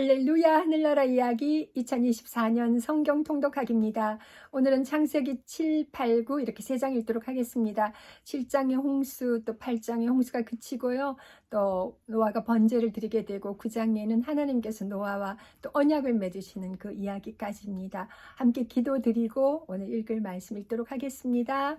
할렐루야 하늘나라 이야기 2024년 성경 통독하기입니다. 오늘은 창세기 7, 8, 9 이렇게 세 장 읽도록 하겠습니다. 7장의 홍수 또 8장의 홍수가 그치고요. 또 노아가 번제를 드리게 되고 9장에는 하나님께서 노아와 또 언약을 맺으시는 그 이야기까지입니다. 함께 기도드리고 오늘 읽을 말씀 읽도록 하겠습니다.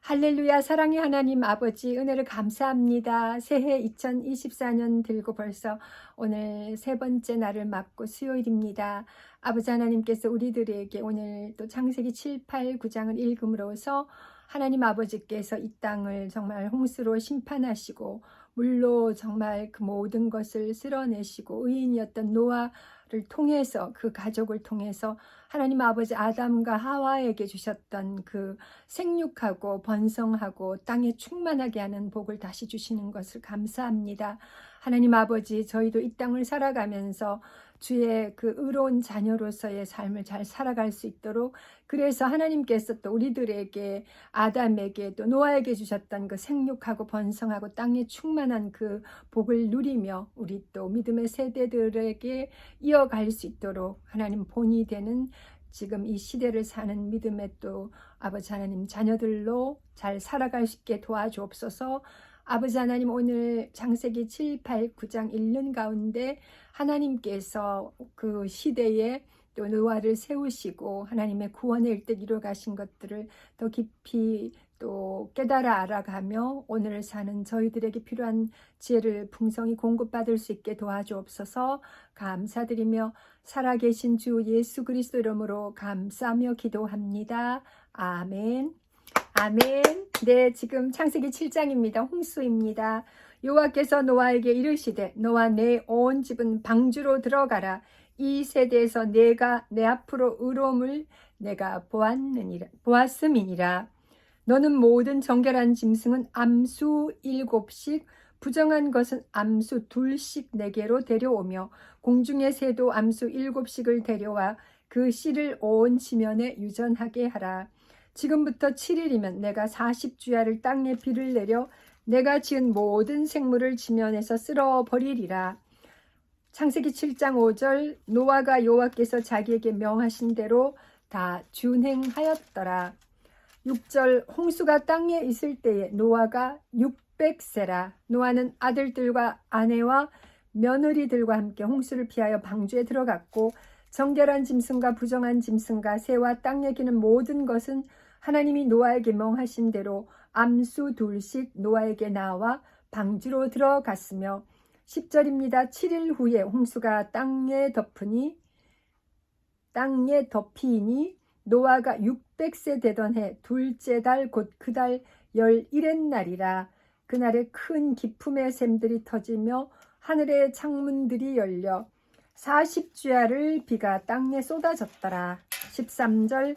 할렐루야 사랑의 하나님 아버지 은혜를 감사합니다. 새해 2024년 들고 벌써 오늘 세 번째 날을 맞고 수요일입니다. 아버지 하나님께서 우리들에게 오늘 또 창세기 7, 8, 9장을 읽음으로써 하나님 아버지께서 이 땅을 정말 홍수로 심판하시고 물로 정말 그 모든 것을 쓸어내시고 의인이었던 노아 를 통해서 그 가족을 통해서 하나님 아버지 아담과 하와에게 주셨던 그 생육하고 번성하고 땅에 충만하게 하는 복을 다시 주시는 것을 감사합니다. 하나님 아버지 저희도 이 땅을 살아가면서 주의 그 의로운 자녀로서의 삶을 잘 살아갈 수 있도록 그래서 하나님께서 또 우리들에게 아담에게 또 노아에게 주셨던 그 생육하고 번성하고 땅에 충만한 그 복을 누리며 우리 또 믿음의 세대들에게 이어갈 수 있도록 하나님 본이 되는 지금 이 시대를 사는 믿음의 또 아버지 하나님 자녀들로 잘 살아갈 수 있게 도와주옵소서 아버지 하나님 오늘 장세기 7, 8, 9장 읽는 가운데 하나님께서 그 시대에 또 노아를 세우시고 하나님의 구원의 일들 이루어 가신 것들을 더 깊이 또 깨달아 알아가며 오늘 사는 저희들에게 필요한 지혜를 풍성히 공급받을 수 있게 도와주옵소서 감사드리며 살아계신 주 예수 그리스도 이름으로 감사하며 기도합니다. 아멘. 아멘. 네, 지금 창세기 7장입니다. 홍수입니다. 여호와께서 노아에게 이르시되 너와 내 온 집은 방주로 들어가라. 이 세대에서 내가 내 앞으로 의로움을 내가 보았느니라 보았음이니라. 너는 모든 정결한 짐승은 암수 일곱씩 부정한 것은 암수 둘씩 내게로 데려오며 공중의 새도 암수 일곱씩을 데려와 그 씨를 온 지면에 유전하게 하라. 지금부터 7일이면 내가 40주야를 땅에 비를 내려 내가 지은 모든 생물을 지면에서 쓸어 버리리라. 창세기 7장 5절 노아가 여호와께서 자기에게 명하신 대로 다 준행하였더라. 6절 홍수가 땅에 있을 때에 노아가 600세라 노아는 아들들과 아내와 며느리들과 함께 홍수를 피하여 방주에 들어갔고 정결한 짐승과 부정한 짐승과 새와 땅에 기는 모든 것은 하나님이 노아에게 명하신 대로 암수 둘씩 노아에게 나와 방주로 들어갔으며 10절입니다. 7일 후에 홍수가 땅에 덮으니 땅에 덮이니 노아가 600세 되던 해 둘째 달 곧 그 달 열일의 날이라 그날에 큰 기품의 샘들이 터지며 하늘의 창문들이 열려 40주야를 비가 땅에 쏟아졌더라. 13절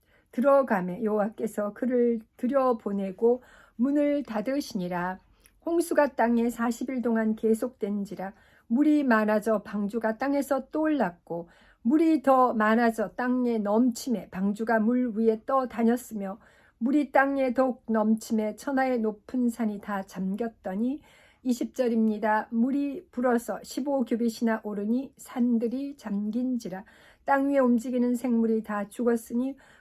들어가매 여호와께서 그를 들여보내고 문을 닫으시니라 홍수가 땅에 40일 동안 계속된지라 물이 많아져 방주가 땅에서 떠올랐고 물이 더 많아져 땅에 넘침에 방주가 물 위에 떠 다녔으며 물이 땅에 더욱 넘침에 천하의 높은 산이 다 잠겼더니 20절입니다. 물이 불어서 15규빗이나 오르니 산들이 잠긴지라 땅 위에 움직이는 생물이 다 죽었으니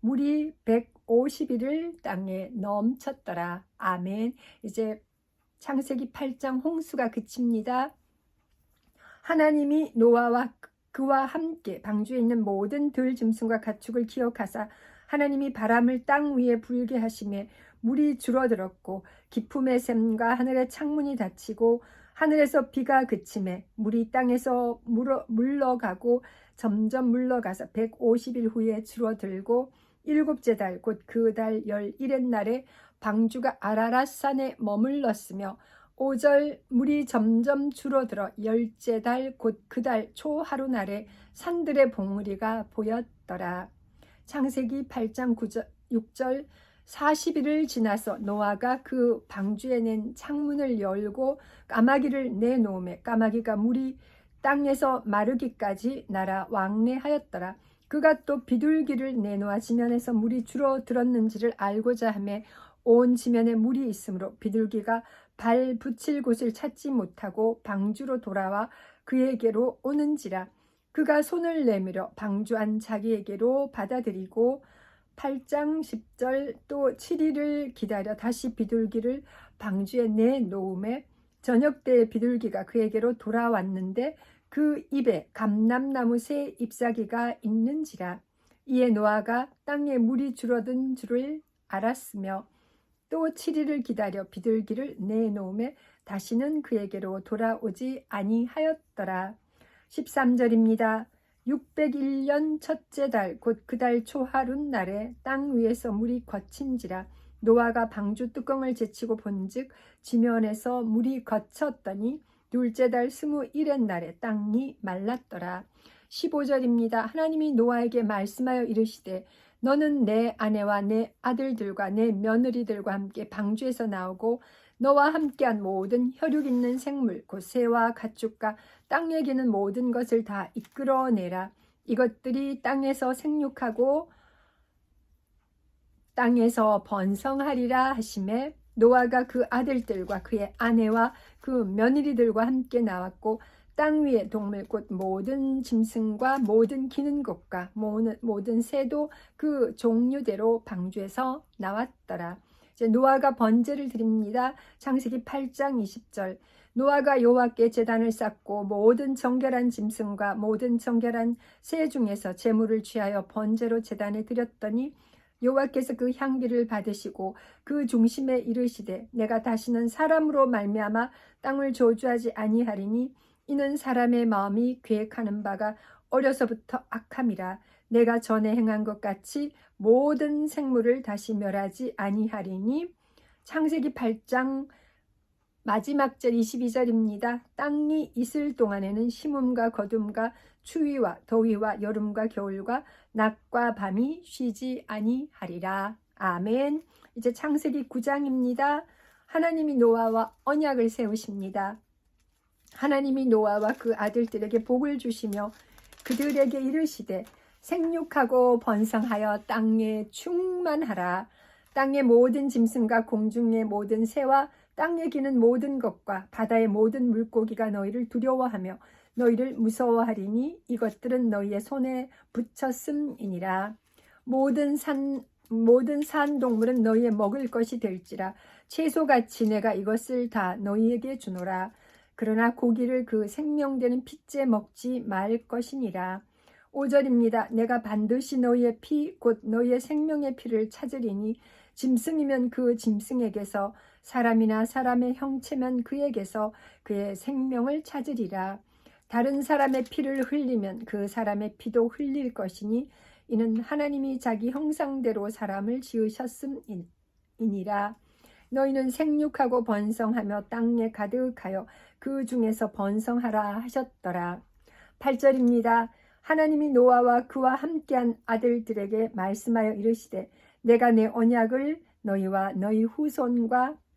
물이 150일을 땅에 넘쳤더라. 아멘. 이제 창세기 8장 홍수가 그칩니다. 하나님이 노아와 그와 함께 방주에 있는 모든 들 짐승과 가축을 기억하사 하나님이 바람을 땅 위에 불게 하심에 물이 줄어들었고 기품의 샘과 하늘의 창문이 닫히고 하늘에서 비가 그침에 물이 땅에서 물어, 물러가고 점점 물러가서 150일 후에 줄어들고 일곱째 달 곧 그 달 열일의 날에 방주가 아라랏산에 머물렀으며 5절 물이 점점 줄어들어 열째 달 곧 그 달 초하루 날에 산들의 봉우리가 보였더라. 창세기 8장 9절, 6절 40일을 지나서 노아가 그 방주에 낸 창문을 열고 까마귀를 내놓음에 까마귀가 물이 땅에서 마르기까지 날아 왕래하였더라. 그가 또 비둘기를 내놓아 지면에서 물이 줄어들었는지를 알고자 하며 온 지면에 물이 있으므로 비둘기가 발 붙일 곳을 찾지 못하고 방주로 돌아와 그에게로 오는지라 그가 손을 내밀어 방주한 자기에게로 받아들이고 8장 10절 또 7일을 기다려 다시 비둘기를 방주에 내놓음에 저녁 때 비둘기가 그에게로 돌아왔는데 그 입에 감람나무 새 잎사귀가 있는지라 이에 노아가 땅에 물이 줄어든 줄을 알았으며 또 7일을 기다려 비둘기를 내놓음에 다시는 그에게로 돌아오지 아니하였더라. 13절입니다. 601년 첫째 달 곧 그 달 초하룬 날에 땅 위에서 물이 거친지라 노아가 방주 뚜껑을 제치고 본즉 지면에서 물이 거쳤더니 둘째 달 스무일의 날에 땅이 말랐더라. 15절입니다. 하나님이 노아에게 말씀하여 이르시되 너는 내 아내와 내 아들들과 내 며느리들과 함께 방주에서 나오고 너와 함께한 모든 혈육 있는 생물 곧 새와 가축과 땅에 기는 모든 것을 다 이끌어내라. 이것들이 땅에서 생육하고 땅에서 번성하리라 하심에 노아가 그 아들들과 그의 아내와 그 며느리들과 함께 나왔고 땅 위의 동물 곧 모든 짐승과 모든 기는 것과 모든, 모든 새도 그 종류대로 방주에서 나왔더라. 이제 노아가 번제를 드립니다. 창세기 8장 20절. 노아가 여호와께 제단을 쌓고 모든 정결한 짐승과 모든 정결한 새 중에서 제물을 취하여 번제로 제단에 드렸더니 여호와께서 그 향기를 받으시고 그 중심에 이르시되 내가 다시는 사람으로 말미암아 땅을 저주하지 아니하리니 이는 사람의 마음이 계획하는 바가 어려서부터 악함이라. 내가 전에 행한 것 같이 모든 생물을 다시 멸하지 아니하리니. 창세기 8장 마지막 절 22절입니다. 땅이 있을 동안에는 심음과 거둠과 추위와 더위와 여름과 겨울과 낮과 밤이 쉬지 아니하리라. 아멘. 이제 창세기 9장입니다. 하나님이 노아와 언약을 세우십니다. 하나님이 노아와 그 아들들에게 복을 주시며 그들에게 이르시되 생육하고 번성하여 땅에 충만하라. 땅의 모든 짐승과 공중의 모든 새와 땅에 기는 모든 것과 바다의 모든 물고기가 너희를 두려워하며 너희를 무서워하리니 이것들은 너희의 손에 붙였음이니라. 모든 산 모든 산 동물은 너희의 먹을 것이 될지라 채소같이 내가 이것을 다 너희에게 주노라. 그러나 고기를 그 생명되는 핏째 먹지 말 것이니라. 5절입니다. 내가 반드시 너희의 피, 곧 너희의 생명의 피를 찾으리니 짐승이면 그 짐승에게서 사람이나 사람의 형체면 그에게서 그의 생명을 찾으리라. 다른 사람의 피를 흘리면 그 사람의 피도 흘릴 것이니 이는 하나님이 자기 형상대로 사람을 지으셨음이니라. 너희는 생육하고 번성하며 땅에 가득하여 그 중에서 번성하라 하셨더라. 8절입니다. 하나님이 노아와 그와 함께한 아들들에게 말씀하여 이르시되 내가 내 언약을 너희와 너희 후손과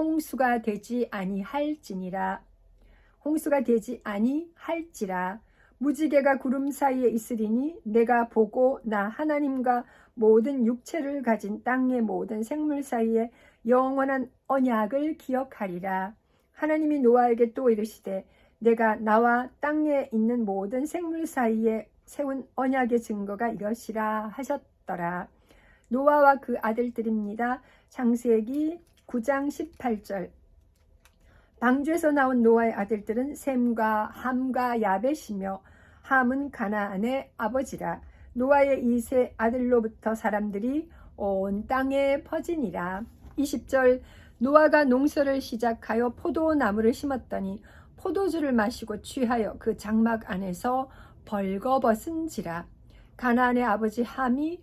홍수가 되지 아니할지니라. 홍수가 되지 아니할지라. 무지개가 구름 사이에 있으리니 내가 보고 나 하나님과 모든 육체를 가진 땅의 모든 생물 사이에 영원한 언약을 기억하리라. 하나님이 노아에게 또 이르시되 내가 나와 땅에 있는 모든 생물 사이에 세운 언약의 증거가 이것이라 하셨더라. 노아와 그 아들들입니다. 창세기 9장 18절. 방주에서 나온 노아의 아들들은 셈과 함과 야벳이며 함은 가나안의 아버지라. 노아의 이 세 아들로부터 사람들이 온 땅에 퍼지니라. 20절 노아가 농사를 시작하여 포도나무를 심었더니 포도주를 마시고 취하여 그 장막 안에서 벌거벗은지라. 가나안의 아버지 함이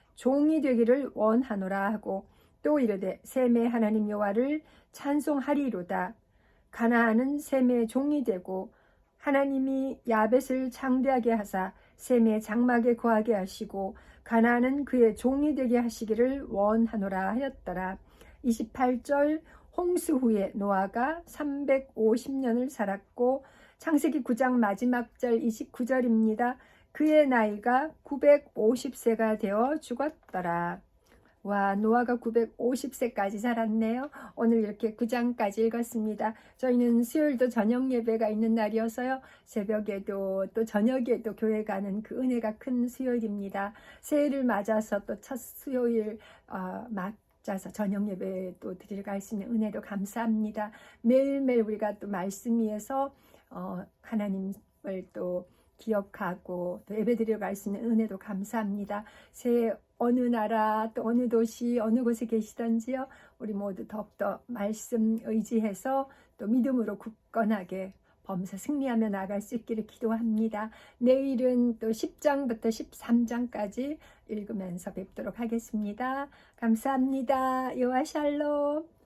종이 되기를 원하노라 하고 또 이르되 셈의 하나님 여호와를 찬송하리로다 가나안은 셈의 종이 되고 하나님이 야벳을 창대하게 하사 셈의 장막에 거하게 하시고 가나안은 그의 종이 되게 하시기를 원하노라 하였더라 28절 홍수 후에 노아가 350년을 살았고 창세기 9장 마지막 절 29절입니다. 그의 나이가 950세가 되어 죽었더라. 와, 노아가 950세까지 살았네요. 오늘 이렇게 9장까지 읽었습니다. 저희는 수요일도 저녁 예배가 있는 날이어서요. 새벽에도 또 저녁에도 교회 가는 그 은혜가 큰 수요일입니다. 새해를 맞아서 또 첫 수요일 어, 맞아서 저녁 예배 또 드리러 갈 수 있는 은혜도 감사합니다. 매일매일 우리가 또 말씀 위에서 어, 하나님을 또 기억하고 또 예배드리러 갈 수 있는 은혜도 감사합니다. 새해 어느 나라 또 어느 도시 어느 곳에 계시던지요. 우리 모두 더욱더 말씀 의지해서 또 믿음으로 굳건하게 범사 승리하며 나갈 수 있기를 기도합니다. 내일은 또 10장부터 13장까지 읽으면서 뵙도록 하겠습니다. 감사합니다. 요하 샬롬.